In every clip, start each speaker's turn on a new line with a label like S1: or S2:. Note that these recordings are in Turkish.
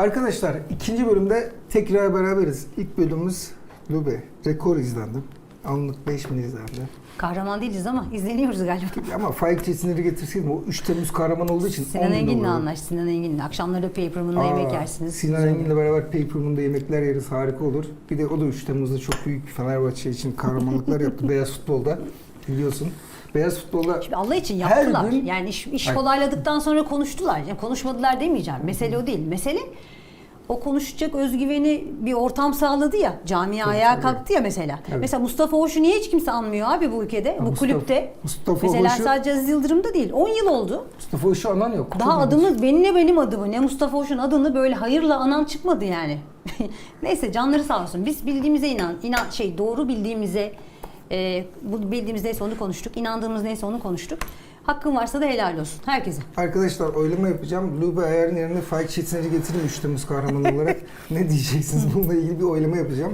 S1: Arkadaşlar ikinci bölümde tekrar beraberiz. İlk bölümümüz Lube. Rekor izlendi. Anlık 5000 izlendi.
S2: Kahraman değiliz ama izleniyoruz galiba.
S1: Ama Faik Çetinleri getirseydim o 3 Temmuz kahraman olduğu için
S2: Sinan
S1: 10 bin
S2: Engin'le anlaş. Sinan Engin'le. Akşamları Paperman'da
S1: Aa,
S2: yemek yersiniz.
S1: Sinan. Engin'le beraber Paperman'da yemekler yeriz harika olur. Bir de o da 3 Temmuz'da çok büyük Fenerbahçe için kahramanlıklar yaptı beyaz futbolda biliyorsun. Beyaz futbolda
S2: Şimdi Allah için
S1: Her
S2: yaptılar.
S1: gün-
S2: yani iş, iş
S1: Ay.
S2: kolayladıktan sonra konuştular. Yani konuşmadılar demeyeceğim. Mesele o değil. Mesele o konuşacak özgüveni bir ortam sağladı ya.
S1: Tabii,
S2: ayağa kalktı ya mesela.
S1: Evet.
S2: Mustafa Hoş'u niye hiç kimse anmıyor abi bu ülkede, bu
S1: Mustafa-
S2: kulüpte?
S1: Mustafa
S2: mesela
S1: Hoş'u-
S2: sadece Aziz Yıldırım'da değil. 10 yıl oldu.
S1: Mustafa Hoş'u anan yok.
S2: Daha
S1: Çok
S2: adımı benim ne benim adımı ne Mustafa Hoş'un adını böyle hayırla anan çıkmadı yani. Neyse canları sağ olsun. Biz bildiğimize inan, inan şey doğru bildiğimize e, bu bildiğimiz neyse onu konuştuk. inandığımız neyse onu konuştuk. Hakkın varsa da helal olsun herkese.
S1: Arkadaşlar oylama yapacağım. Lube ayarın yerine Faik Çetinleri getirin 3 Temmuz kahramanı olarak. ne diyeceksiniz? Bununla ilgili bir oylama yapacağım.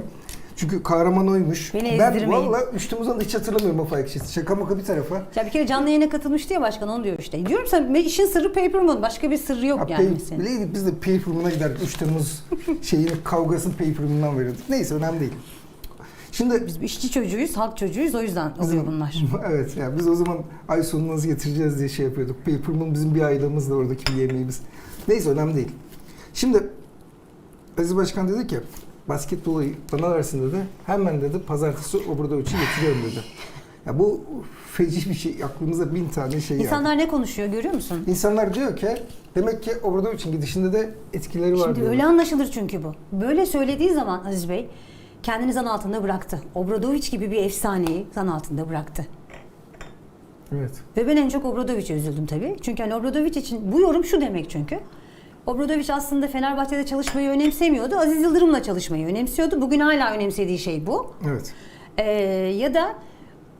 S1: Çünkü kahraman oymuş.
S2: Beni
S1: ben
S2: ezdirmeyin.
S1: valla 3 Temmuz'dan hiç hatırlamıyorum o Faik Çetin. Şaka maka bir tarafa.
S2: Ya bir kere canlı yayına katılmıştı ya başkan onu diyor işte. Diyorum sana işin sırrı Paperman. Başka bir sırrı yok yani.
S1: pay-
S2: senin.
S1: bileydik biz de Paperman'a giderdik. 3 Temmuz şeyini kavgasını Paperman'dan verirdik. Neyse önemli değil. Şimdi
S2: Biz işçi çocuğuyuz, halk çocuğuyuz o yüzden oluyor bunlar.
S1: evet ya biz o zaman ay sonunu nasıl getireceğiz diye şey yapıyorduk. Paperman bizim bir aylığımız da oradaki bir yemeğimiz. Neyse önemli değil. Şimdi Aziz Başkan dedi ki basketbolu bana versin dedi. Hemen dedi pazartesi Obradoviç'i getiriyorum dedi. Ya bu feci bir şey. Aklımıza bin tane şey.
S2: İnsanlar ne konuşuyor görüyor musun?
S1: İnsanlar diyor ki demek ki Obradoviç'in gidişinde de etkileri var
S2: Şimdi öyle anlaşılır çünkü bu. Böyle söylediği zaman Aziz Bey kendini zan altında bıraktı. Obradoviç gibi bir efsaneyi zan altında bıraktı.
S1: Evet.
S2: Ve ben en çok Obradoviç'e üzüldüm tabii. Çünkü hani Obradoviç için bu yorum şu demek çünkü. Obradoviç aslında Fenerbahçe'de çalışmayı önemsemiyordu. Aziz Yıldırım'la çalışmayı önemsiyordu. Bugün hala önemsediği şey bu.
S1: Evet.
S2: Ee, ya da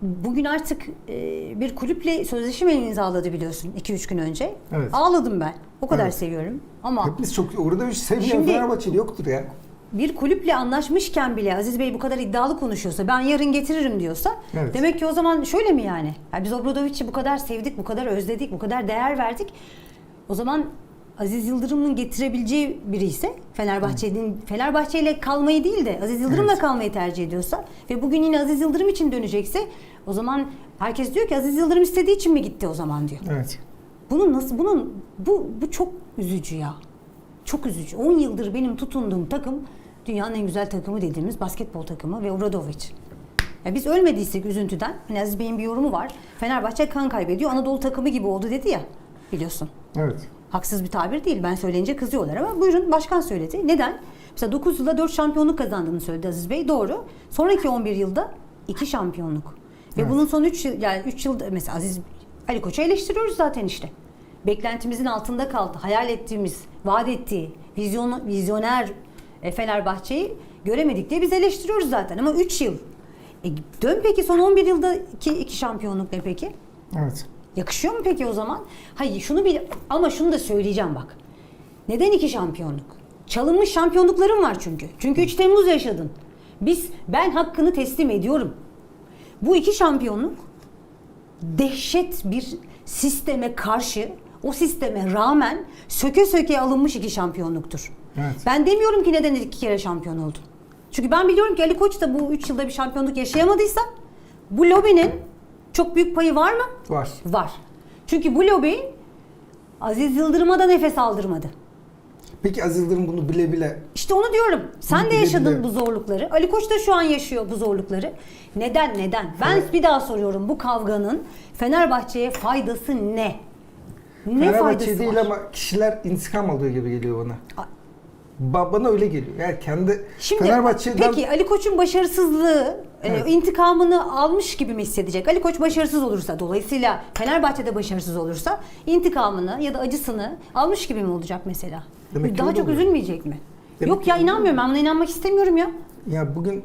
S2: bugün artık e, bir kulüple sözleşme imzaladı biliyorsun 2-3 gün önce.
S1: Evet.
S2: Ağladım ben. O kadar
S1: Evet.
S2: seviyorum. Ama
S1: Hepimiz çok Obradoviç sevmeyen Fenerbahçeli yoktur ya.
S2: Bir kulüple anlaşmışken bile Aziz Bey bu kadar iddialı konuşuyorsa ben yarın getiririm diyorsa
S1: Evet.
S2: demek ki o zaman şöyle mi yani? Ya biz Obradoviç'i bu kadar sevdik, bu kadar özledik, bu kadar değer verdik. O zaman Aziz Yıldırım'ın getirebileceği biri ise Fenerbahçe'nin Fenerbahçe ile kalmayı değil de Aziz Yıldırım'la
S1: Evet.
S2: kalmayı tercih ediyorsa ve bugün yine Aziz Yıldırım için dönecekse o zaman herkes diyor ki Aziz Yıldırım istediği için mi gitti o zaman diyor.
S1: Evet.
S2: Bunun nasıl bunun bu bu çok üzücü ya. Çok üzücü. 10 yıldır benim tutunduğum takım dünyanın en güzel takımı dediğimiz basketbol takımı ve Obradoviç. Ya biz ölmediysek üzüntüden, hani Aziz Bey'in bir yorumu var. Fenerbahçe kan kaybediyor. Anadolu takımı gibi oldu dedi ya. Biliyorsun.
S1: Evet.
S2: Haksız bir tabir değil. Ben söyleyince kızıyorlar ama buyurun başkan söyledi. Neden? Mesela 9 yılda 4 şampiyonluk kazandığını söyledi Aziz Bey. Doğru. Sonraki 11 yılda 2 şampiyonluk. Ve
S1: Evet.
S2: bunun son 3 yıl yani 3 yılda mesela Aziz Ali Koç'u eleştiriyoruz zaten işte. Beklentimizin altında kaldı. Hayal ettiğimiz, vaat ettiği, vizyon, vizyoner e, Fenerbahçe'yi göremedik diye biz eleştiriyoruz zaten. Ama 3 yıl. E, dön peki son 11 yılda 2 iki şampiyonluk ne peki?
S1: Evet.
S2: Yakışıyor mu peki o zaman? Hayır şunu bil ama şunu da söyleyeceğim bak. Neden iki şampiyonluk? Çalınmış şampiyonlukların var çünkü. Çünkü 3 Temmuz yaşadın. Biz ben hakkını teslim ediyorum. Bu iki şampiyonluk dehşet bir sisteme karşı o sisteme rağmen söke söke alınmış iki şampiyonluktur.
S1: Evet.
S2: Ben demiyorum ki neden iki kere şampiyon oldu. Çünkü ben biliyorum ki Ali Koç da bu 3 yılda bir şampiyonluk yaşayamadıysa bu lobinin çok büyük payı var mı?
S1: Var.
S2: Var. Çünkü bu lobi Aziz Yıldırım'a da nefes aldırmadı.
S1: Peki Aziz Yıldırım bunu bile bile
S2: İşte onu diyorum. Sen
S1: Bunu
S2: de yaşadın
S1: bile-
S2: bu zorlukları. Ali Koç da şu an yaşıyor bu zorlukları. Neden neden? Ben
S1: Evet.
S2: bir daha soruyorum. Bu kavganın Fenerbahçe'ye faydası ne? Ne
S1: Fenerbahçe
S2: faydası
S1: değil
S2: var?
S1: ama kişiler intikam alıyor gibi geliyor bana.
S2: A-
S1: bana öyle geliyor. Yani kendi
S2: Şimdi
S1: Fenerbahçe'den
S2: peki Ali Koç'un başarısızlığı e,
S1: Evet.
S2: intikamını almış gibi mi hissedecek? Ali Koç başarısız olursa dolayısıyla Fenerbahçe'de başarısız olursa intikamını ya da acısını almış gibi mi olacak mesela?
S1: Demek
S2: Daha çok
S1: oluyor.
S2: üzülmeyecek mi?
S1: Demek
S2: Yok ya inanmıyorum. Ben buna inanmak istemiyorum ya.
S1: ya bugün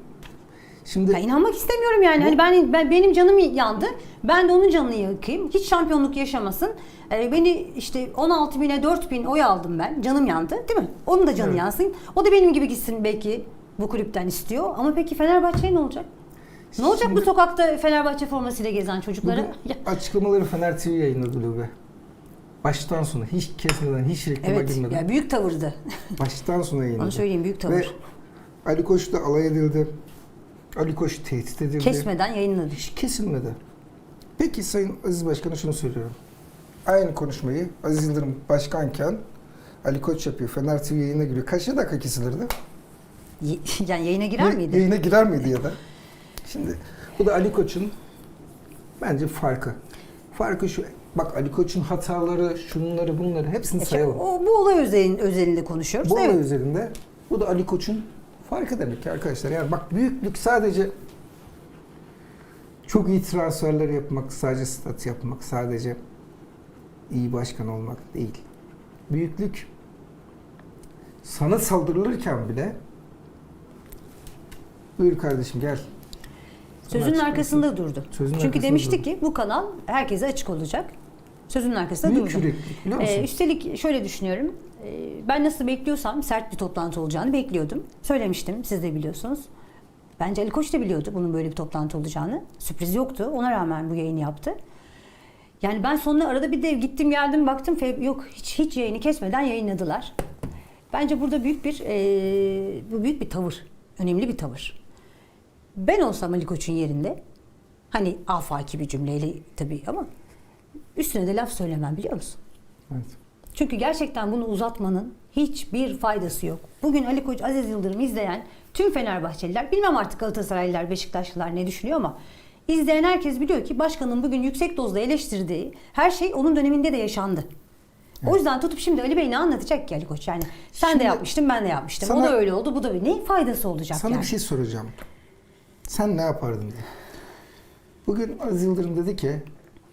S1: şimdi
S2: Ya inanmak istemiyorum yani. Hani ben, ben benim canım yandı. Ben de onun canını yakayım. Hiç şampiyonluk yaşamasın. Ee, beni işte 16 bine 4 bin oy aldım ben. Canım yandı değil mi? Onun da canı
S1: Evet.
S2: yansın. O da benim gibi gitsin belki bu kulüpten istiyor. Ama peki Fenerbahçe'ye ne olacak? Ne olacak bu sokakta Fenerbahçe formasıyla gezen çocuklara?
S1: açıklamaları Fener TV yayınladı Lube. Baştan sona hiç kesmeden hiç reklama
S2: Evet.
S1: girmeden
S2: Ya büyük tavırdı.
S1: baştan sona yayınladı.
S2: Onu söyleyeyim büyük tavır.
S1: Ve Ali Koç da alay edildi. Ali Koç tehdit edildi.
S2: Kesmeden yayınladı.
S1: Hiç kesilmedi. Peki Sayın Aziz Başkan'a şunu söylüyorum. Aynı konuşmayı Aziz Yıldırım başkanken Ali Koç yapıyor. Fener TV yayına giriyor. Kaç dakika kesilirdi?
S2: Yani yayına girer
S1: Ya-
S2: miydi?
S1: Yayına girer miydi ya da? Şimdi bu da Ali Koç'un bence farkı. Farkı şu. Bak Ali Koç'un hataları, şunları, bunları hepsini
S2: işte
S1: sayalım.
S2: o, bu olay özelin, özelinde konuşuyoruz.
S1: Bu olay
S2: evet.
S1: üzerinde bu da Ali Koç'un farkı demek ki arkadaşlar. Yani bak büyüklük sadece çok iyi transferler yapmak, sadece stat yapmak, sadece iyi başkan olmak değil. Büyüklük sana saldırılırken bile buyur kardeşim gel.
S2: Sözünün
S1: Sana
S2: arkasında durdu.
S1: Sözünün
S2: Çünkü
S1: arkasında
S2: demişti
S1: durdu.
S2: ki bu kanal herkese açık olacak. Sözünün arkasında
S1: Büyük
S2: durdu.
S1: musun?
S2: Ee, üstelik şöyle düşünüyorum. Ee, ben nasıl bekliyorsam sert bir toplantı olacağını bekliyordum. Söylemiştim, siz de biliyorsunuz. Bence Ali Koç da biliyordu bunun böyle bir toplantı olacağını. Sürpriz yoktu. Ona rağmen bu yayını yaptı. Yani ben sonunda arada bir de gittim geldim baktım yok hiç hiç yayını kesmeden yayınladılar. Bence burada büyük bir ee, bu büyük bir tavır. Önemli bir tavır. Ben olsam Ali Koç'un yerinde hani afaki bir cümleyle tabii ama üstüne de laf söylemem biliyor musun?
S1: Evet.
S2: Çünkü gerçekten bunu uzatmanın hiçbir faydası yok. Bugün Ali Koç, Aziz Yıldırım izleyen tüm Fenerbahçeliler, bilmem artık Galatasaraylılar, Beşiktaşlılar ne düşünüyor ama izleyen herkes biliyor ki başkanın bugün yüksek dozda eleştirdiği her şey onun döneminde de yaşandı. O yüzden tutup şimdi Ali Bey ne anlatacak ki Ali Koç? Yani sen
S1: Şimdi
S2: de yapmıştın, ben de yapmıştım. o
S1: sana-
S2: da öyle oldu, bu da öyle. Ne faydası olacak
S1: Sana
S2: yani?
S1: bir şey soracağım. Sen ne yapardın diye. Bugün Aziz Yıldırım dedi ki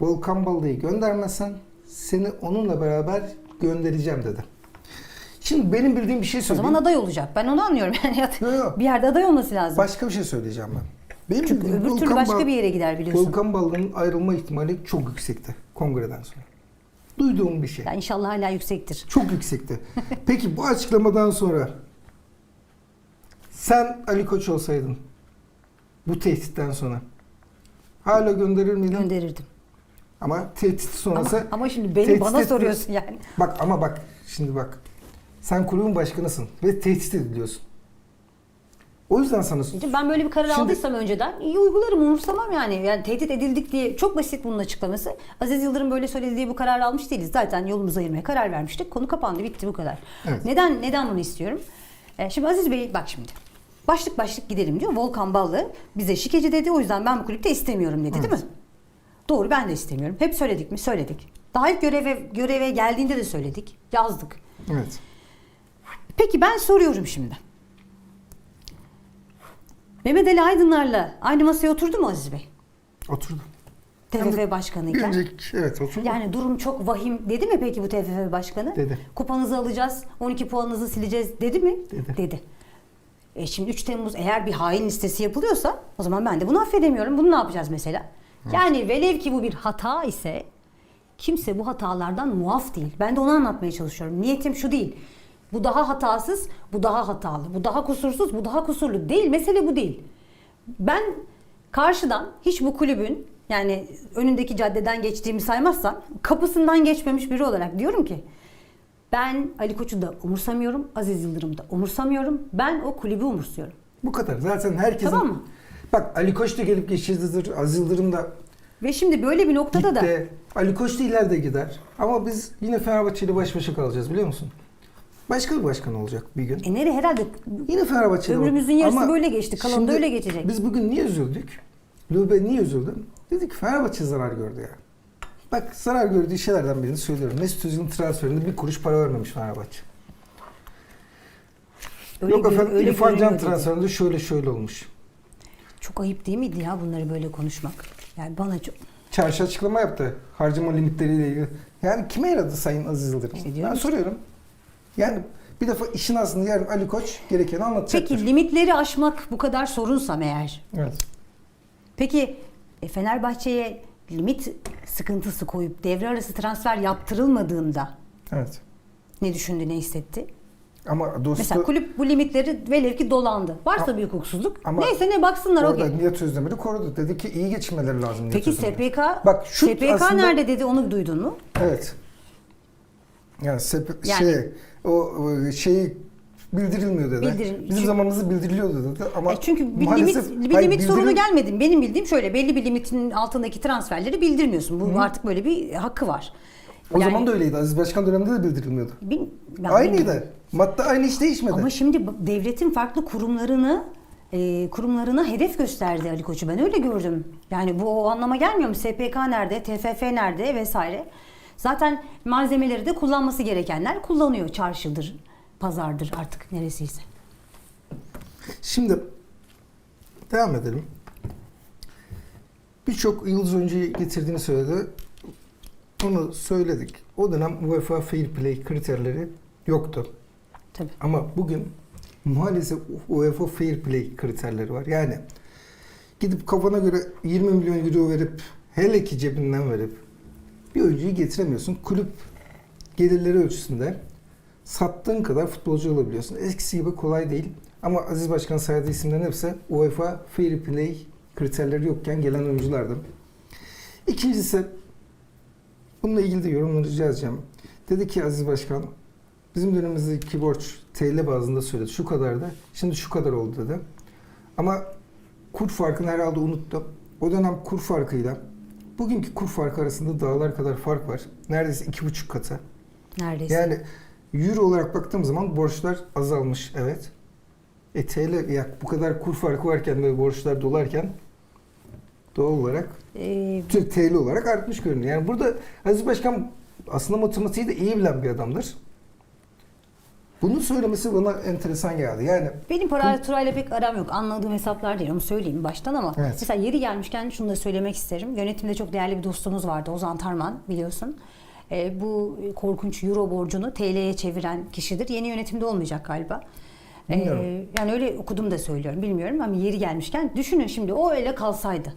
S1: Volkan Ballı'yı göndermezsen seni onunla beraber göndereceğim dedi. Şimdi benim bildiğim bir şey
S2: o
S1: söyleyeyim.
S2: zaman aday olacak. Ben onu anlıyorum. Yani
S1: Yo, yo.
S2: bir yerde aday olması lazım.
S1: Başka bir şey söyleyeceğim ben. Benim
S2: Çünkü öbür türlü
S1: Volkan
S2: başka
S1: Bal-
S2: bir yere gider biliyorsun.
S1: Volkan Ballı'nın ayrılma ihtimali çok yüksekti kongreden sonra. Duyduğum bir şey.
S2: Yani inşallah hala yüksektir.
S1: Çok yüksekti. Peki bu açıklamadan sonra sen Ali Koç olsaydın bu tehditten sonra hala gönderir miydin?
S2: Gönderirdim.
S1: Ama tehdit
S2: Ama,
S1: sonrası
S2: ama şimdi beni bana
S1: etme-
S2: soruyorsun yani.
S1: Bak ama bak şimdi bak. Sen kulübün başkanısın ve tehdit ediliyorsun. O yüzden sana
S2: Ben böyle bir karar
S1: Şimdi-
S2: aldıysam önceden iyi uygularım umursamam yani. Yani tehdit edildik diye çok basit bunun açıklaması. Aziz Yıldırım böyle söyledi diye bu kararı almış değiliz. Zaten yolumuzu ayırmaya karar vermiştik. Konu kapandı bitti bu kadar.
S1: Evet.
S2: Neden neden bunu istiyorum? Ee, şimdi Aziz Bey bak şimdi. Başlık başlık gidelim diyor. Volkan Ballı bize şikeci dedi. O yüzden ben bu kulüpte istemiyorum dedi değil mi? Doğru ben de istemiyorum. Hep söyledik mi? Söyledik. Daha ilk göreve, göreve geldiğinde de söyledik. Yazdık.
S1: Evet.
S2: Peki ben soruyorum şimdi. Mehmet Ali Aydınlar'la aynı masaya oturdu mu Aziz Bey?
S1: Oturdu.
S2: TFF başkanıyken.
S1: önceki evet oturdu.
S2: Yani durum çok vahim dedi mi peki bu TFF başkanı?
S1: Dedi.
S2: Kupanızı alacağız, 12 puanınızı sileceğiz dedi mi?
S1: Dedi.
S2: E şimdi 3 Temmuz eğer bir hain listesi yapılıyorsa o zaman ben de bunu affedemiyorum. Bunu ne yapacağız mesela? Yani velev ki bu bir hata ise kimse bu hatalardan muaf değil. Ben de onu anlatmaya çalışıyorum. Niyetim şu değil. Bu daha hatasız, bu daha hatalı. Bu daha kusursuz, bu daha kusurlu. Değil, mesele bu değil. Ben karşıdan hiç bu kulübün yani önündeki caddeden geçtiğimi saymazsam kapısından geçmemiş biri olarak diyorum ki ben Ali Koç'u da umursamıyorum, Aziz Yıldırım'ı da umursamıyorum. Ben o kulübü umursuyorum.
S1: Bu kadar. Zaten herkesin...
S2: Tamam mı?
S1: Bak Ali Koç da gelip geçicidir. Aziz Yıldırım da
S2: Ve şimdi böyle bir noktada da
S1: gitti. Ali Koç da ileride gider. Ama biz yine Fenerbahçe ile baş başa kalacağız biliyor musun? Başka bir başkan olacak bir gün.
S2: e nereye herhalde
S1: Yine Fenerbahçe'de
S2: Ömrümüzün yarısı böyle geçti, kalanı da
S1: şimdi
S2: öyle geçecek.
S1: Biz bugün niye üzüldük? Lübe niye üzüldü? Dedik Fenerbahçe zarar gördü ya. Bak zarar gördüğü şeylerden birini söylüyorum. Mesut Özil'in transferinde bir kuruş para vermemiş Fenerbahçe.
S2: öyle,
S1: Yok
S2: gör-
S1: efendim
S2: öyle
S1: İrfan Can
S2: dedi.
S1: transferinde şöyle şöyle olmuş.
S2: Çok ayıp değil miydi ya bunları böyle konuşmak? Yani bana çok
S1: Çarşı açıklama yaptı. Harcama limitleriyle ilgili. Yani kime yaradı Sayın Aziz Yıldırım?
S2: İşte
S1: ben
S2: ki-
S1: soruyorum. Yani bir defa işin aslında yarın Ali Koç gerekeni anlatacaktır.
S2: Peki limitleri aşmak bu kadar sorunsam eğer.
S1: Evet.
S2: Peki e, Fenerbahçe'ye limit sıkıntısı koyup devre arası transfer yaptırılmadığında
S1: Evet.
S2: ne düşündü, ne hissetti?
S1: Ama dostu
S2: Mesela kulüp bu limitleri velev ki dolandı. Varsa bir hukuksuzluk.
S1: Ama
S2: Neyse ne baksınlar
S1: orada
S2: okey.
S1: Nihat Özdemir'i korudu. Dedi ki iyi geçinmeleri lazım Nihat
S2: Peki
S1: Özdemir.
S2: SPK
S1: Bak şu
S2: SPK
S1: aslında-
S2: nerede dedi onu duydun mu?
S1: Evet. Ya sep-
S2: Yani-
S1: şey o e, şeyi bildirilmiyor dedi.
S2: Bildirin-
S1: Bizim
S2: çünkü-
S1: zamanımızda bildiriliyordu dedi ama
S2: E çünkü bir
S1: maalesef-
S2: limit bir
S1: Hayır,
S2: limit sorunu
S1: bildirim-
S2: gelmedi. Benim bildiğim şöyle belli bir limitin altındaki transferleri bildirmiyorsun. Bu artık böyle bir hakkı var.
S1: O
S2: Yani-
S1: zaman da öyleydi. Aziz Başkan döneminde de bildirilmiyordu.
S2: Bil-
S1: Aynıydı.
S2: bilmiyorum.
S1: Madde aynı hiç değişmedi.
S2: Ama şimdi devletin farklı kurumlarını e, kurumlarına hedef gösterdi Ali Koç'u. Ben öyle gördüm. Yani bu o anlama gelmiyor mu? SPK nerede, TFF nerede vesaire. Zaten malzemeleri de kullanması gerekenler kullanıyor. Çarşıdır, pazardır artık neresiyse.
S1: Şimdi devam edelim. Birçok yıldız oyuncuyu getirdiğini söyledi. Onu söyledik. O dönem UEFA Fair Play kriterleri yoktu.
S2: Tabii.
S1: Ama bugün maalesef UEFA Fair Play kriterleri var. Yani gidip kafana göre 20 milyon euro verip hele ki cebinden verip bir oyuncuyu getiremiyorsun. Kulüp gelirleri ölçüsünde sattığın kadar futbolcu alabiliyorsun. Eskisi gibi kolay değil. Ama Aziz Başkan saydığı isimlerin hepsi UEFA Fair Play kriterleri yokken gelen oyunculardı. İkincisi bununla ilgili de yorumları rica edeceğim. Dedi ki Aziz Başkan bizim dönemimizdeki borç TL bazında söyledi. Şu kadardı. Şimdi şu kadar oldu dedi. Ama kur farkını herhalde unuttu. O dönem kur farkıyla bugünkü kur farkı arasında dağlar kadar fark var. Neredeyse iki buçuk katı.
S2: Neredeyse.
S1: Yani euro olarak baktığım zaman borçlar azalmış evet. E TL ya bu kadar kur farkı varken ve borçlar dolarken doğal olarak
S2: Ee,
S1: Türk TL olarak artmış görünüyor. Yani burada Aziz Başkan aslında matematiği de iyi bilen bir adamdır. Bunu söylemesi bana enteresan geldi. Yani
S2: Benim para turayla pek aram yok. Anladığım hesaplar değil. Onu söyleyeyim baştan ama
S1: Evet.
S2: mesela yeri gelmişken şunu da söylemek isterim. Yönetimde çok değerli bir dostumuz vardı. Ozan Tarman biliyorsun. Ee, bu korkunç euro borcunu TL'ye çeviren kişidir. Yeni yönetimde olmayacak galiba.
S1: Bilmiyorum.
S2: yani öyle okudum da söylüyorum. Bilmiyorum ama yeri gelmişken düşünün şimdi o öyle kalsaydı.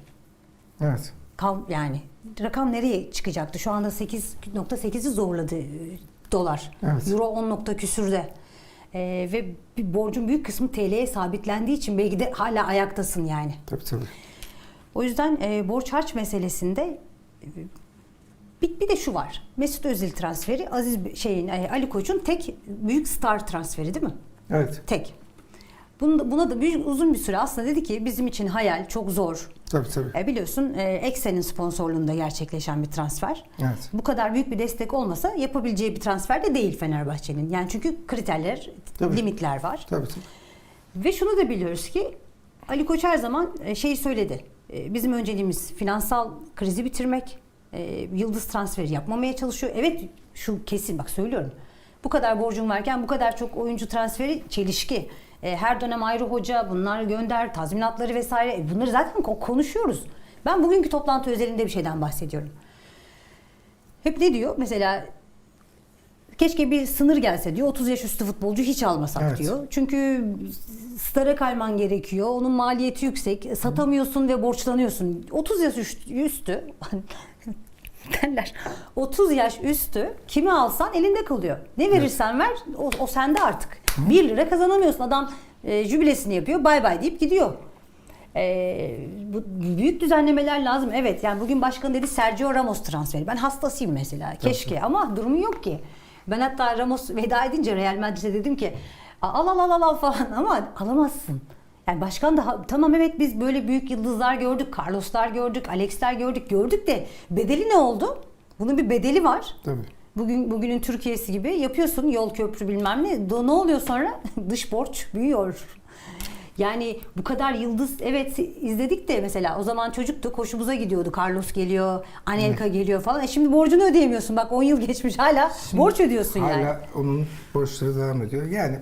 S1: Evet.
S2: Kal, yani rakam nereye çıkacaktı? Şu anda 8.8'i zorladı e, dolar.
S1: Evet.
S2: Euro 10 nokta küsürde. Ee, ve bir borcun büyük kısmı TL'ye sabitlendiği için belki de hala ayaktasın yani.
S1: Tabii tabii.
S2: O yüzden e, borç harç meselesinde e, bir, bir de şu var. Mesut Özil transferi Aziz şeyin e, Ali Koç'un tek büyük star transferi değil mi?
S1: Evet.
S2: Tek. Buna da büyük, uzun bir süre aslında dedi ki bizim için hayal çok zor.
S1: Tabii tabii.
S2: E, biliyorsun e, Exxen'in sponsorluğunda gerçekleşen bir transfer.
S1: Evet.
S2: Bu kadar büyük bir destek olmasa yapabileceği bir transfer de değil Fenerbahçe'nin. Yani çünkü kriterler,
S1: Tabii.
S2: limitler var.
S1: Tabii tabii.
S2: Ve şunu da biliyoruz ki Ali Koç her zaman e, şeyi söyledi. E, Bizim önceliğimiz finansal krizi bitirmek. E, Yıldız transferi yapmamaya çalışıyor. Evet şu kesin bak söylüyorum. Bu kadar borcum varken bu kadar çok oyuncu transferi çelişki. E, Her dönem ayrı hoca bunlar gönder tazminatları vesaire. E, Bunları zaten ko- konuşuyoruz. Ben bugünkü toplantı özelinde bir şeyden bahsediyorum. Hep ne diyor? Mesela keşke bir sınır gelse diyor. 30 yaş üstü futbolcu hiç almasak
S1: Evet.
S2: diyor. Çünkü stara kayman gerekiyor. Onun maliyeti yüksek. Satamıyorsun ve borçlanıyorsun. 30 yaş üst- üstü derler. 30 yaş üstü kimi alsan elinde kalıyor. Ne verirsen ver o, o sende artık. 1 lira kazanamıyorsun. Adam e, jübilesini yapıyor. Bay bay deyip gidiyor. E, bu büyük düzenlemeler lazım. Evet yani bugün başkan dedi Sergio Ramos transferi. Ben hastasıyım mesela. Keşke ama durumu yok ki. Ben hatta Ramos veda edince Real Madrid'e dedim ki al al al al al falan ama alamazsın. Yani başkan da tamam evet biz böyle büyük yıldızlar gördük. Carlos'lar gördük, Alex'ler gördük. Gördük de bedeli ne oldu? Bunun bir bedeli var.
S1: Tabii.
S2: Bugün bugünün Türkiye'si gibi yapıyorsun yol köprü bilmem ne. Do- Ne oluyor sonra? Dış borç büyüyor. Yani bu kadar yıldız evet izledik de mesela o zaman çocuktuk hoşumuza gidiyordu. Carlos geliyor, Anelka geliyor falan. E şimdi borcunu ödeyemiyorsun. Bak 10 yıl geçmiş hala borç ödüyorsun
S1: Hala
S2: yani.
S1: onun borçları devam ediyor. Yani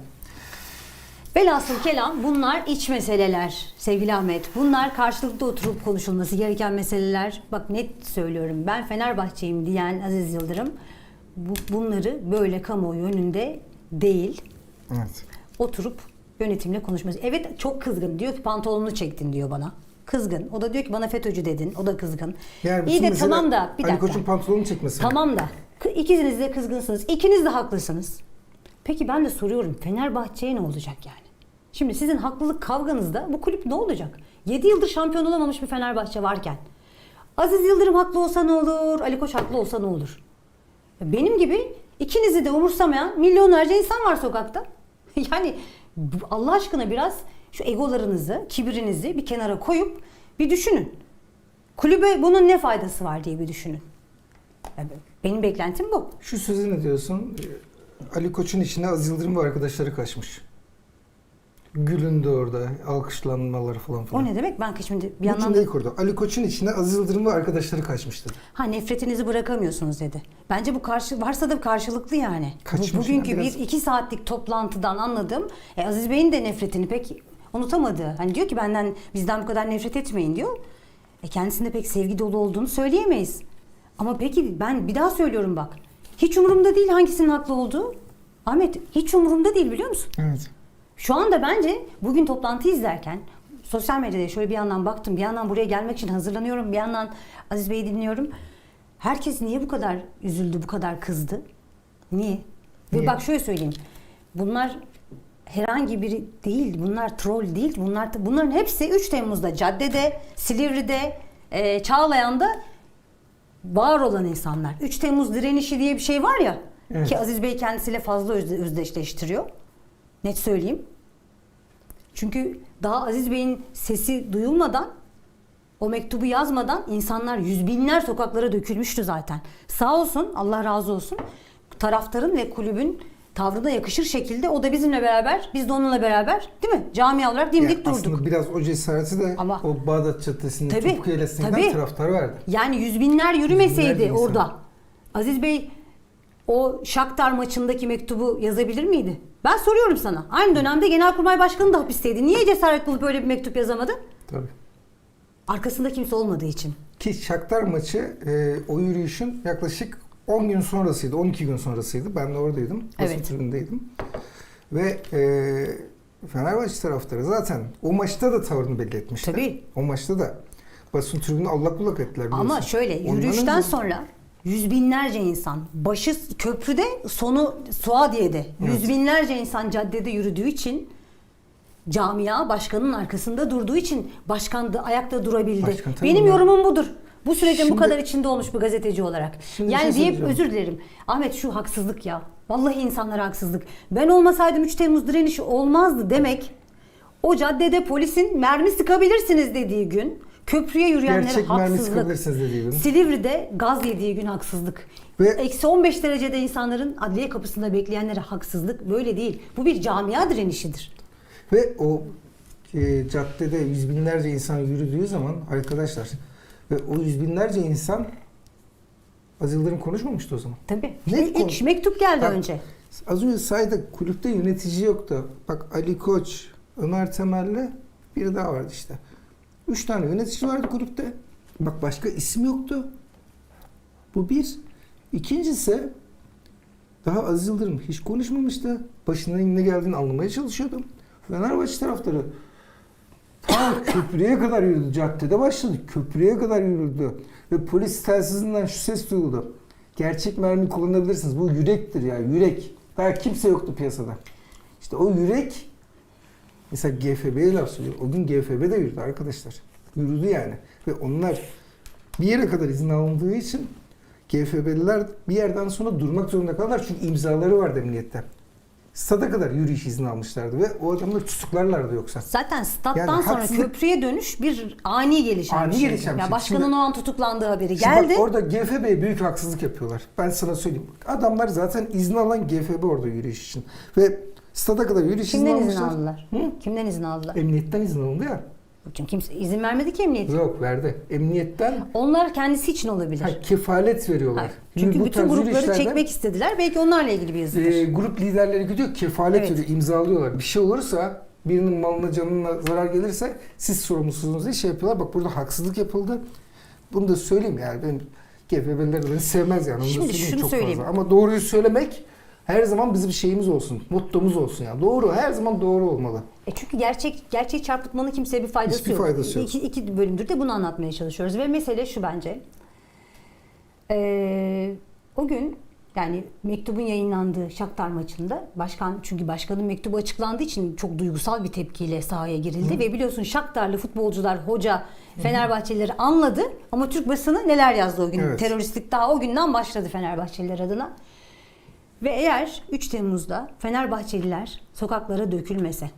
S2: Velhasıl kelam bunlar iç meseleler sevgili Ahmet. Bunlar karşılıklı oturup konuşulması gereken meseleler. Bak net söylüyorum ben Fenerbahçe'yim diyen Aziz Yıldırım bu, bunları böyle kamuoyu önünde değil
S1: evet.
S2: oturup yönetimle konuşması. Evet çok kızgın diyor ki pantolonunu çektin diyor bana. Kızgın. O da diyor ki bana FETÖ'cü dedin. O da kızgın.
S1: Yani
S2: İyi de
S1: mesele
S2: tamam da bir
S1: Ali
S2: dakika.
S1: Koç'un pantolonunu çekmesi.
S2: Tamam da k- ikiniz de kızgınsınız. İkiniz de haklısınız. Peki ben de soruyorum Fenerbahçe'ye ne olacak yani? Şimdi sizin haklılık kavganızda bu kulüp ne olacak? 7 yıldır şampiyon olamamış bir Fenerbahçe varken. Aziz Yıldırım haklı olsa ne olur? Ali Koç haklı olsa ne olur? Benim gibi İkinizi de umursamayan milyonlarca insan var sokakta. Yani Allah aşkına biraz şu egolarınızı, kibirinizi bir kenara koyup bir düşünün. Kulübe bunun ne faydası var diye bir düşünün. Benim beklentim bu.
S1: Şu sözü ne diyorsun? Ali Koç'un içine Aziz Yıldırım ve arkadaşları kaçmış. Gül'ün de orada, alkışlanmaları falan
S2: O
S1: falan.
S2: ne demek? Ben şimdi bir
S1: Bu
S2: yandan
S1: cümleyi kurdu. Ali Koç'un içine Aziz Yıldırım ve arkadaşları kaçmış dedi.
S2: ha nefretinizi bırakamıyorsunuz dedi. Bence bu karşı varsa da karşılıklı yani. Bu
S1: Kaçmış
S2: bugünkü
S1: ya biraz.
S2: bir iki saatlik toplantıdan anladım. E, Aziz Bey'in de nefretini pek unutamadı. Hani diyor ki benden bizden bu kadar nefret etmeyin diyor. E kendisinde pek sevgi dolu olduğunu söyleyemeyiz. Ama peki ben bir daha söylüyorum bak. Hiç umurumda değil hangisinin haklı olduğu. Ahmet hiç umurumda değil biliyor musun?
S1: Evet.
S2: Şu anda bence bugün toplantı izlerken sosyal medyada şöyle bir yandan baktım, bir yandan buraya gelmek için hazırlanıyorum, bir yandan Aziz Bey'i dinliyorum. Herkes niye bu kadar üzüldü, bu kadar kızdı? Niye? Ve
S1: Niye?
S2: bak şöyle söyleyeyim. Bunlar herhangi biri değil, bunlar troll değil. Bunlar bunların hepsi 3 Temmuz'da caddede, Silivri'de, e, Çağlayan'da var olan insanlar. 3 Temmuz direnişi diye bir şey var ya
S1: Evet.
S2: ki Aziz Bey kendisiyle fazla özde- özdeşleştiriyor. Net söyleyeyim. Çünkü daha Aziz Bey'in sesi duyulmadan o mektubu yazmadan insanlar yüz binler sokaklara dökülmüştü zaten. Sağ olsun Allah razı olsun taraftarın ve kulübün tavrına yakışır şekilde o da bizimle beraber biz de onunla beraber değil mi? Camia olarak dimdik
S1: Yani
S2: durduk.
S1: aslında biraz o cesareti de
S2: Ama-
S1: o Bağdat Caddesi'nin
S2: Tabii,
S1: Eylesi'nden
S2: tabii.
S1: taraftar verdi.
S2: Yani yüz binler yürümeseydi
S1: Yüz
S2: orada Aziz Bey o Shakhtar maçındaki mektubu yazabilir miydi? Ben soruyorum sana. Aynı dönemde Genelkurmay Başkanı da hapisteydi. Niye cesaret bulup öyle bir mektup yazamadı?
S1: Tabii.
S2: Arkasında kimse olmadığı için.
S1: Ki Shakhtar maçı e, o yürüyüşün yaklaşık 10 gün sonrasıydı, 12 gün sonrasıydı. Ben de oradaydım, basın
S2: Evet.
S1: tribündeydim. Ve e, Fenerbahçe taraftarı zaten o maçta da tavrını belli etmişti.
S2: Tabii.
S1: O maçta da basın tribünü allak bullak ettiler biliyorsun.
S2: Ama şöyle yürüyüşten
S1: önce-
S2: sonra yüz binlerce insan başı köprüde sonu Suadiye'de yüz
S1: Evet.
S2: binlerce insan caddede yürüdüğü için camia başkanın arkasında durduğu için başkan da ayakta durabildi.
S1: Başkan
S2: Benim
S1: ya.
S2: yorumum budur. Bu sürecin bu kadar içinde olmuş bir gazeteci olarak. Yani
S1: şey
S2: deyip
S1: söyleyeceğim.
S2: özür dilerim. Ahmet şu haksızlık ya. Vallahi insanlara haksızlık. Ben olmasaydım 3 Temmuz direnişi olmazdı demek. O caddede polisin mermi sıkabilirsiniz dediği gün köprüye yürüyenlere
S1: Gerçek
S2: haksızlık.
S1: sıkabilirsiniz dediği gün.
S2: Silivri'de gaz yediği gün haksızlık.
S1: Ve-
S2: Eksi 15 derecede insanların adliye kapısında bekleyenlere haksızlık. Böyle değil. Bu bir camia direnişidir.
S1: Ve o e, caddede yüz binlerce insan yürüdüğü zaman arkadaşlar ve o yüz binlerce insan Aziz Yıldırım konuşmamıştı o zaman.
S2: Tabii.
S1: Ne
S2: İlk
S1: konu-
S2: mektup geldi
S1: Bak,
S2: önce.
S1: Az önce sayda kulüpte yönetici yoktu. Bak Ali Koç, Ömer Temel'le biri daha vardı işte. Üç tane yönetici vardı kulüpte. Bak başka isim yoktu. Bu bir. İkincisi daha Aziz Yıldırım hiç konuşmamıştı. Başından ne geldiğini anlamaya çalışıyordum. Fenerbahçe taraftarı ta köprüye kadar yürüdü. Caddede başladı. Köprüye kadar yürüdü. Ve polis telsizinden şu ses duyuldu. Gerçek mermi kullanabilirsiniz. Bu yürektir ya yürek. Daha kimse yoktu piyasada. İşte o yürek mesela GFB'ye laf söylüyor. O gün GFB de yürüdü arkadaşlar. Yürüdü yani. Ve onlar bir yere kadar izin alındığı için GFB'liler bir yerden sonra durmak zorunda kaldılar. Çünkü imzaları vardı emniyette. Stada kadar yürüyüş izni almışlardı ve o adamları tutuklarlardı yoksa.
S2: Zaten stat'tan
S1: Yani
S2: sonra
S1: haksızlık-
S2: köprüye dönüş bir ani gelişen
S1: Ani
S2: bir şey.
S1: gelişen
S2: Ya
S1: şey.
S2: başkanın
S1: Şimdi-
S2: o an tutuklandığı haberi
S1: Şimdi bak
S2: geldi.
S1: orada GFB'ye büyük haksızlık yapıyorlar. Ben sana söyleyeyim. Adamlar zaten izni alan GFB orada yürüyüş için. Ve stada kadar yürüyüş izni
S2: Kimden izin
S1: almışlar.
S2: aldılar?
S1: Hı?
S2: Kimden izin aldılar?
S1: Emniyetten izin alındı ya.
S2: Çünkü kimse izin vermedi ki emniyet.
S1: Yok verdi. Emniyetten
S2: Onlar kendisi için olabilir.
S1: ha, kefalet veriyorlar.
S2: Hayır.
S1: Çünkü bu
S2: bütün
S1: tarz
S2: grupları çekmek istediler. Belki onlarla ilgili bir yazıdır.
S1: e, grup liderleri gidiyor kefalet
S2: Evet.
S1: veriyor, imzalıyorlar. Bir şey olursa birinin malına canına zarar gelirse siz sorumlusunuz diye şey yapıyorlar. Bak burada haksızlık yapıldı. Bunu da söyleyeyim yani ben beni sevmez yani. Onu da
S2: Şimdi
S1: söyleyeyim
S2: şunu
S1: çok
S2: söyleyeyim.
S1: fazla. Ama doğruyu söylemek her zaman bizim şeyimiz olsun. Mottomuz olsun yani. Doğru her zaman doğru olmalı.
S2: E çünkü gerçek gerçeği çarpıtmanın kimseye bir faydası
S1: Hiçbir
S2: yok.
S1: faydası yok.
S2: İki, iki bölümdür de bunu anlatmaya çalışıyoruz. Ve mesele şu bence. Ee, o gün yani mektubun yayınlandığı Shakhtar maçında başkan çünkü başkanın mektubu açıklandığı için çok duygusal bir tepkiyle sahaya girildi ve biliyorsun Shakhtarlı futbolcular, hoca, Fenerbahçelileri anladı ama Türk basını neler yazdı o gün?
S1: Evet.
S2: Teröristlik daha o günden başladı Fenerbahçeliler adına. Ve eğer 3 Temmuz'da Fenerbahçeliler sokaklara dökülmese,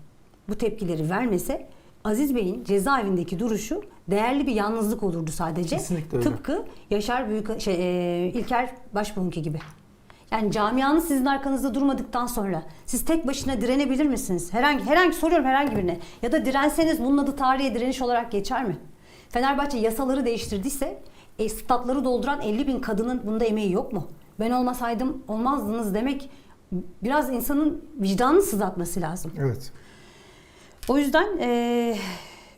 S2: bu tepkileri vermese Aziz Bey'in cezaevindeki duruşu değerli bir yalnızlık olurdu sadece.
S1: Kesinlikle öyle.
S2: Tıpkı Yaşar Büyük şey, e, İlker Başbuğ'unki gibi. Yani camianın sizin arkanızda durmadıktan sonra siz tek başına direnebilir misiniz? Herhangi herhangi soruyorum herhangi birine. Ya da direnseniz bunun adı tarihe direniş olarak geçer mi? Fenerbahçe yasaları değiştirdiyse e, statları dolduran 50 bin kadının bunda emeği yok mu? Ben olmasaydım olmazdınız demek biraz insanın vicdanını sızlatması lazım.
S1: Evet.
S2: O yüzden e,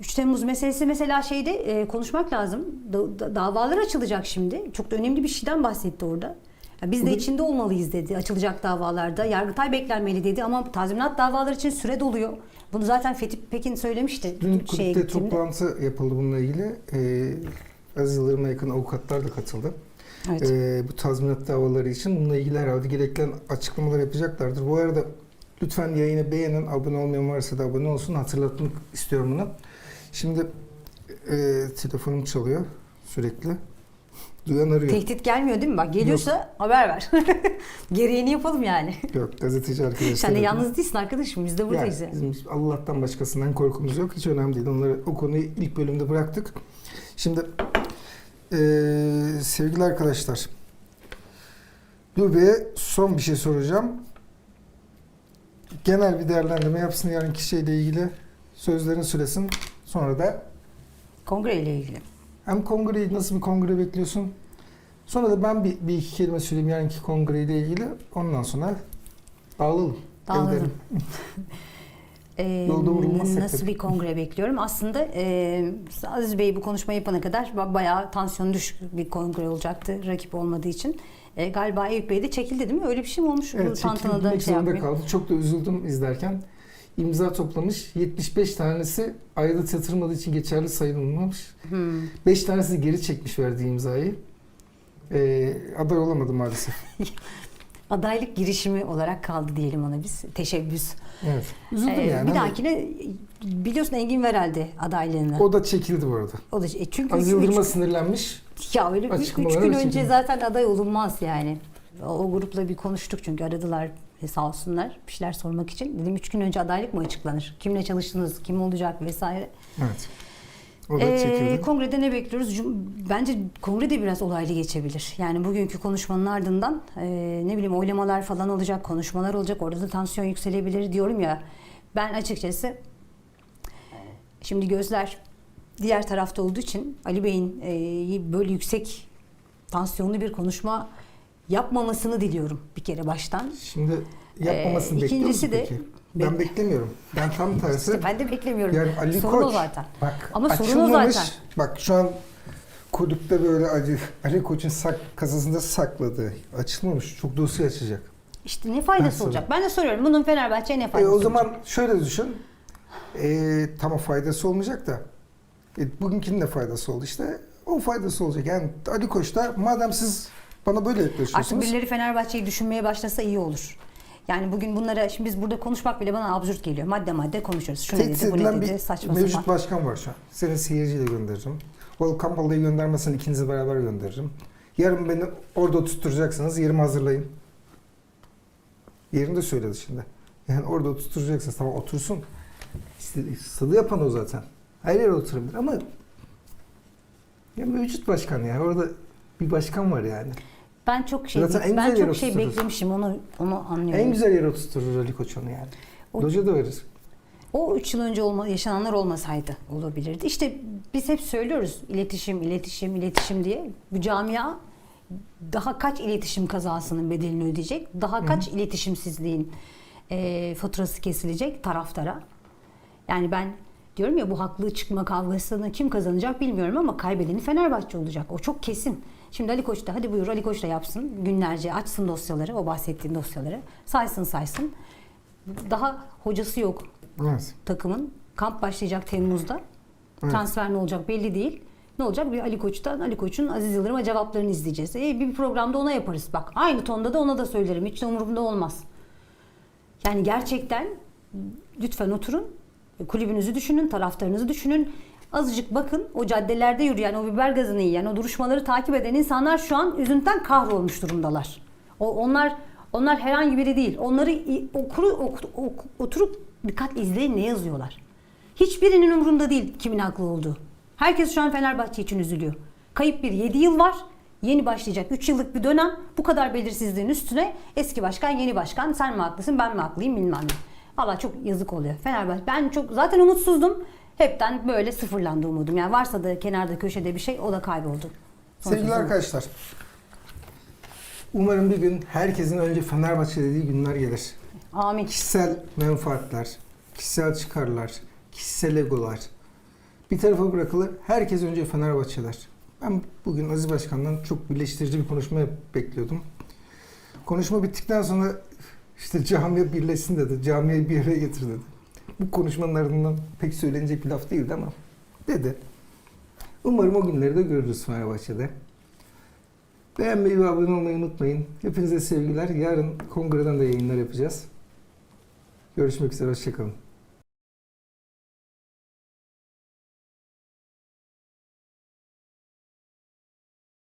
S2: 3 Temmuz meselesi mesela şeyde e, konuşmak lazım. Da- da- davalar açılacak şimdi. Çok da önemli bir şeyden bahsetti orada. Ya biz de
S1: Bugün-
S2: içinde olmalıyız dedi açılacak davalarda. Yargıtay beklenmeli dedi ama tazminat davaları için süre doluyor. Bunu zaten Fethi Pekin söylemişti.
S1: Dün kulüpte toplantı yapıldı bununla ilgili. Ee, Aziz Yıldırım'a yakın avukatlar da katıldı.
S2: Evet.
S1: Ee, bu tazminat davaları için bununla ilgili herhalde gereken açıklamalar yapacaklardır. Bu arada lütfen yayını beğenin, abone olmayan varsa da abone olsun. Hatırlatmak istiyorum bunu. Şimdi e, telefonum çalıyor sürekli. Duyan arıyor.
S2: Tehdit gelmiyor değil mi? Bak geliyorsa haber ver. Gereğini yapalım yani.
S1: Yok gazeteci arkadaşlar.
S2: Sen de yalnız değilsin arkadaşım. Biz de buradayız.
S1: Yani. bizim Allah'tan başkasından korkumuz yok. Hiç önemli değil. Onları o konuyu ilk bölümde bıraktık. Şimdi eee, sevgili arkadaşlar Dur Bey'e son bir şey soracağım. Genel bir değerlendirme yapsın yarınki şeyle ilgili. Sözlerini söylesin. Sonra da
S2: Kongre ile ilgili.
S1: hem kongreyi nasıl bir kongre bekliyorsun? Sonra da ben bir, bir iki kelime söyleyeyim yarınki kongreyle ilgili. Ondan sonra dağılalım.
S2: Dağılalım.
S1: Yolda vurulmazsak
S2: nasıl bir kongre bekliyorum? Aslında e, Aziz Bey bu konuşmayı yapana kadar ba- bayağı tansiyon düşük bir kongre olacaktı rakip olmadığı için. E, galiba Eyüp Bey de çekildi değil mi? Öyle bir şey mi olmuş?
S1: Evet, çekilmek
S2: şey
S1: zorunda kaldı. Çok da üzüldüm izlerken. İmza toplamış. 75 tanesi aidat yatırmadığı için geçerli sayılmamış.
S2: Hmm.
S1: 5 tanesi geri çekmiş verdiği imzayı. Ee, aday olamadı maalesef.
S2: Adaylık girişimi olarak kaldı diyelim ona biz. Teşebbüs.
S1: Evet. Üzüldüm
S2: Ee,
S1: yani.
S2: Bir
S1: Hani
S2: dahakine biliyorsun Engin Verel'di adaylığını.
S1: O da çekildi bu arada.
S2: O da, e, çünkü üç-
S1: Yıldırım'a
S2: üç-
S1: sinirlenmiş.
S2: Ya öyle bir üç gün
S1: çekildi.
S2: önce zaten aday olunmaz yani. O, o grupla bir konuştuk çünkü aradılar e, sağ olsunlar bir şeyler sormak için. Dedim üç gün önce adaylık mı açıklanır? Kimle çalıştınız? Kim olacak vesaire.
S1: Evet. O da
S2: Ee,
S1: çekildi.
S2: kongrede ne bekliyoruz? Cum- Bence kongre de biraz olaylı geçebilir. Yani bugünkü konuşmanın ardından e, ne bileyim oylamalar falan olacak, konuşmalar olacak. Orada da tansiyon yükselebilir diyorum ya. Ben açıkçası şimdi gözler diğer tarafta olduğu için Ali Bey'in e, böyle yüksek tansiyonlu bir konuşma yapmamasını diliyorum bir kere baştan.
S1: Şimdi yapmamasını
S2: Ee,
S1: bekliyor
S2: ikincisi
S1: musun
S2: de-
S1: peki? Ben
S2: Bek-
S1: beklemiyorum. Ben tam tersi.
S2: İşte ben de beklemiyorum.
S1: Yani Ali
S2: Sorun o
S1: Koç.
S2: zaten.
S1: Bak
S2: Ama sorun o zaten.
S1: Bak şu an kulüpte böyle Ali, Ali Koç'un sak, kasasında sakladığı açılmamış. Çok dosya açacak.
S2: İşte ne
S1: Ben
S2: faydası
S1: sana-
S2: olacak? Ben de soruyorum. Bunun Fenerbahçe'ye ne
S1: E,
S2: faydası
S1: o
S2: olacak?
S1: zaman şöyle düşün. E, tamam faydası olmayacak da. E, bugünkünün de faydası oldu işte. O faydası olacak. Yani Ali Koç da madem siz bana böyle
S2: Artık
S1: yaklaşıyorsunuz.
S2: birileri Fenerbahçe'yi düşünmeye başlasa iyi olur. Yani bugün bunlara, şimdi biz burada konuşmak bile bana absürt geliyor. Madde madde konuşuyoruz. Şu ne
S1: Tehdit
S2: dedi, bu ne dedi, saçma
S1: mevcut
S2: sapan.
S1: başkan var şu an. Seni seyirciyle gönderirim. Volkan Balı'yı göndermezsen ikinizi beraber gönderirim. Yarın beni orada tutturacaksınız. Yerimi hazırlayın. Yerini de söyledi şimdi. Yani orada tutturacaksınız. Tamam otursun. Stadı yapan o zaten. Her yere oturabilir ama ya mevcut başkan ya. Orada bir başkan var yani.
S2: Ben çok şey,
S1: Zaten en
S2: ben
S1: güzel yere
S2: çok şey
S1: oturturuz.
S2: beklemişim onu onu anlıyorum.
S1: En güzel yere oturtur Ali Koç onu yani.
S2: O-
S1: Loca da verir.
S2: O 3 yıl önce olma, yaşananlar olmasaydı olabilirdi. İşte biz hep söylüyoruz iletişim, iletişim, iletişim diye. Bu camia daha kaç iletişim kazasının bedelini ödeyecek? Daha kaç iletişimsizliğin e, faturası kesilecek taraftara? Yani ben diyorum ya bu haklı çıkma kavgasını kim kazanacak bilmiyorum ama kaybedeni Fenerbahçe olacak. O çok kesin. Şimdi Ali Koç da hadi buyur Ali Koç da yapsın. Günlerce açsın dosyaları, o bahsettiğin dosyaları. Saysın saysın. Daha hocası yok
S1: Evet.
S2: takımın. Kamp başlayacak Temmuz'da.
S1: Evet.
S2: Transfer ne olacak belli değil. Ne olacak? Bir Ali Koç'tan Ali Koç'un Aziz Yıldırım'a cevaplarını izleyeceğiz. E, bir programda ona yaparız. Bak aynı tonda da ona da söylerim. Hiç umurumda olmaz. Yani gerçekten lütfen oturun. Kulübünüzü düşünün, taraftarınızı düşünün. Azıcık bakın o caddelerde yürüyen, o biber gazını yiyen, o duruşmaları takip eden insanlar şu an üzüntüden kahrolmuş durumdalar. O, onlar Onlar herhangi biri değil. Onları okuru, ok- ok- oturup dikkat izleyin ne yazıyorlar. Hiçbirinin umurunda değil kimin haklı olduğu. Herkes şu an Fenerbahçe için üzülüyor. Kayıp bir 7 yıl var. Yeni başlayacak 3 yıllık bir dönem. Bu kadar belirsizliğin üstüne eski başkan, yeni başkan sen mi haklısın ben mi haklıyım bilmem ne. Allah çok yazık oluyor. Fenerbahçe ben çok zaten umutsuzdum. Hepten böyle sıfırlandı umudum. Yani varsa da kenarda köşede bir şey o da kayboldu. Son
S1: Sevgili
S2: sözüm.
S1: arkadaşlar. Umarım bir gün herkesin önce Fenerbahçe dediği günler gelir.
S2: Amin.
S1: Kişisel menfaatler, kişisel çıkarlar, kişisel egolar bir tarafa bırakılır. Herkes önce Fenerbahçe der. Ben bugün Aziz Başkan'dan çok birleştirici bir konuşma bekliyordum. Konuşma bittikten sonra işte camiye birleşsin dedi. Camiye bir araya getir dedi. Bu konuşmanın ardından pek söylenecek bir laf değildi ama dedi. Umarım o günleri de görürüz Fenerbahçe'de. Beğenmeyi ve abone olmayı unutmayın. Hepinize sevgiler. Yarın kongreden de yayınlar yapacağız. Görüşmek üzere. Hoşçakalın.